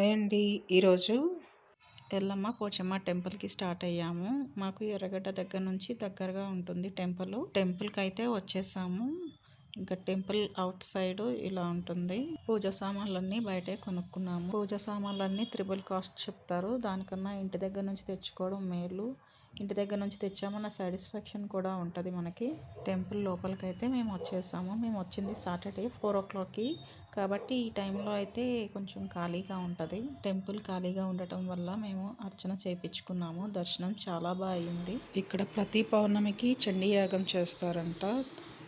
Hi అండి. ఈరోజు ఎల్లమ్మ పోచమ్మ టెంపుల్కి స్టార్ట్ అయ్యాము. మాకు ఎర్రగడ్డ దగ్గర నుంచి దగ్గరగా ఉంటుంది టెంపుల్. టెంపుల్కి అయితే వచ్చేసాము. ఇంకా టెంపుల్ అవుట్ సైడ్ ఇలా ఉంటుంది. పూజ సామాన్లన్నీ బయటే కొనుక్కున్నాము. పూజ సామాన్లన్నీ త్రిబుల్ కాస్ట్ చెప్తారు. దానికన్నా ఇంటి దగ్గర నుంచి తెచ్చుకోవడం మేలు. ఇంటి దగ్గర నుంచి తెచ్చామన్న సాటిస్ఫాక్షన్ కూడా ఉంటుంది మనకి. టెంపుల్ లోపలికి అయితే మేము వచ్చేసాము. మేము వచ్చింది సాటర్డే ఫోర్ ఓ క్లాక్కి. కాబట్టి ఈ టైంలో అయితే కొంచెం ఖాళీగా ఉంటుంది. టెంపుల్ ఖాళీగా ఉండటం వల్ల మేము అర్చన చేయించుకున్నాము దర్శనం చాలా బాగా అయింది ఇక్కడ ప్రతి పౌర్ణమికి చండీ యాగం చేస్తారంట.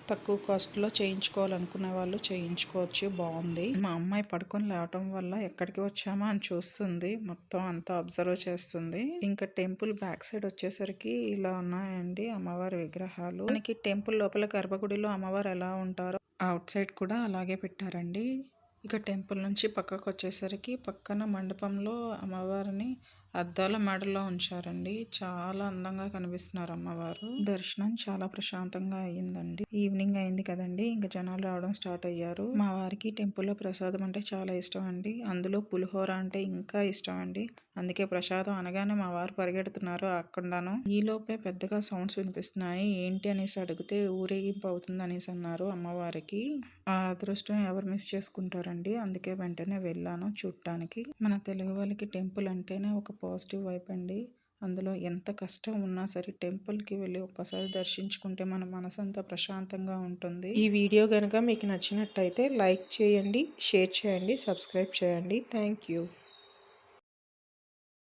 తక్కువ కాస్ట్లో చేయించుకోవాలనుకునే వాళ్ళు చేయించుకోవచ్చు. బాగుంది. మా అమ్మాయి పడుకొని లేవటం వల్ల ఎక్కడికి వచ్చామా అని చూస్తుంది. మొత్తం అంతా అబ్జర్వ్ చేస్తుంది. ఇంకా టెంపుల్ బ్యాక్ సైడ్ వచ్చేసరికి ఇలా ఉన్నాయండి అమ్మవారి విగ్రహాలు. మనకి టెంపుల్ లోపల గర్భగుడిలో అమ్మవారు ఎలా ఉంటారో అవుట్ సైడ్ కూడా అలాగే పెట్టారండి. ఇక టెంపుల్ నుంచి పక్కకు వచ్చేసరికి పక్కన మండపంలో అమ్మవారిని అద్దాల మెడలో ఉంచారండి. చాలా అందంగా కనిపిస్తున్నారు అమ్మవారు. దర్శనం చాలా ప్రశాంతంగా అయ్యిందండి. ఈవినింగ్ అయింది కదండి ఇంకా జనాలు రావడం స్టార్ట్ అయ్యారు. మా వారికి టెంపుల్లో ప్రసాదం అంటే చాలా ఇష్టం అండి. అందులో పులిహోర అంటే ఇంకా ఇష్టం అండి. అందుకే ప్రసాదం అనగానే మా వారు పరిగెడుతున్నారు అక్కడాను. ఈలోపే పెద్దగా సౌండ్స్ వినిపిస్తున్నాయి. ఏంటి అనేసి అడిగితే ఊరేగింపు అవుతుంది అనేసి అన్నారు అమ్మవారికి. ఆ అదృష్టం ఎవరు మిస్ చేసుకుంటారండి? అందుకే వెంటనే వెళ్ళాను చూడటానికి మన తెలుగు వాళ్ళకి టెంపుల్ అంటేనే ఒక పాజిటివ్ వైపు అండి. అందులో ఎంత కష్టం ఉన్నా సరే టెంపుల్కి వెళ్ళి ఒక్కసారి దర్శించుకుంటే మన మనసంతా ప్రశాంతంగా ఉంటుంది. ఈ వీడియో కనుక మీకు నచ్చినట్టయితే లైక్ చేయండి షేర్ చేయండి సబ్స్క్రైబ్ చేయండి. Thank you